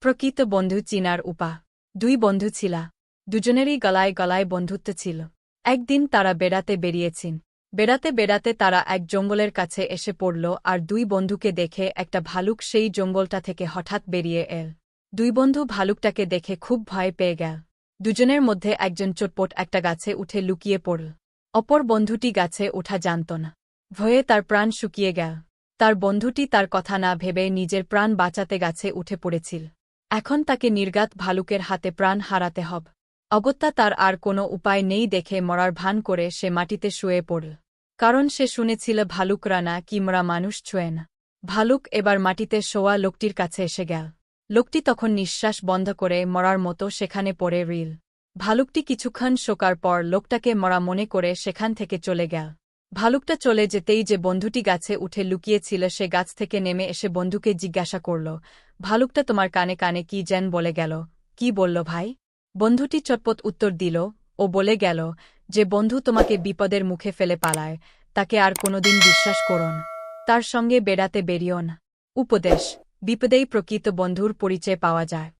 প্রকৃত বন্ধু চিনার উপা। দুই বন্ধু ছিলা। দুজনেরই গলায় গলায় বন্ধুত্ব ছিল। একদিন তারা বেড়াতে বেরিয়েছেন। বেড়াতে বেড়াতে তারা এক জঙ্গলের কাছে এসে পড়ল আর দুই বন্ধুকে দেখে একটা ভালুক সেই জঙ্গলটা থেকে হঠাৎ বেরিয়ে এল। দুই বন্ধু ভালুকটাকে দেখে খুব ভয় পেয়ে গেল। দুজনের মধ্যে একজন চটপট একটা গাছে উঠে লুকিয়ে পড়ল। অপর বন্ধুটি গাছে ওঠা জানত না। ভয়ে তার প্রাণ শুকিয়ে গেল। তার বন্ধুটি তার কথা না ভেবে নিজের প্রাণ বাঁচাতে গাছে উঠে পড়েছিল। এখন তাকে নির্গাত ভালুকের হাতে প্রাণ হারাতে হব। অগত্যা তার আর কোনো উপায় নেই দেখে মরার ভান করে সে মাটিতে শুয়ে পড়ল। কারণ সে শুনেছিল ভালুকরা না কি মরা মানুষ ছুঁয়ে না। ভালুক এবার মাটিতে শোয়া লোকটির কাছে এসে গেল। লোকটি তখন নিঃশ্বাস বন্ধ করে মরার মতো সেখানে পড়ে রিল ভালুকটি কিছুক্ষণ শোকার পর লোকটাকে মরা মনে করে সেখান থেকে চলে গেল। ভালুকটা চলে যেতেই যে বন্ধুটি গাছে উঠে লুকিয়েছিল, সে গাছ থেকে নেমে এসে বন্ধুকে জিজ্ঞাসা করল, ভালুকটা তোমার কানে কানে কি যেন বলে গেল? কি বলল ভাই? বন্ধুটি চটপট উত্তর দিল, ও বলে গেল যে বন্ধু তোমাকে বিপদের মুখে ফেলে পালায়, তাকে আর কোনোদিন বিশ্বাস করো না তার সঙ্গে বেড়াতে বেরিও না উপদেশ, বিপদেই প্রকৃত বন্ধুর পরিচয় পাওয়া যায়।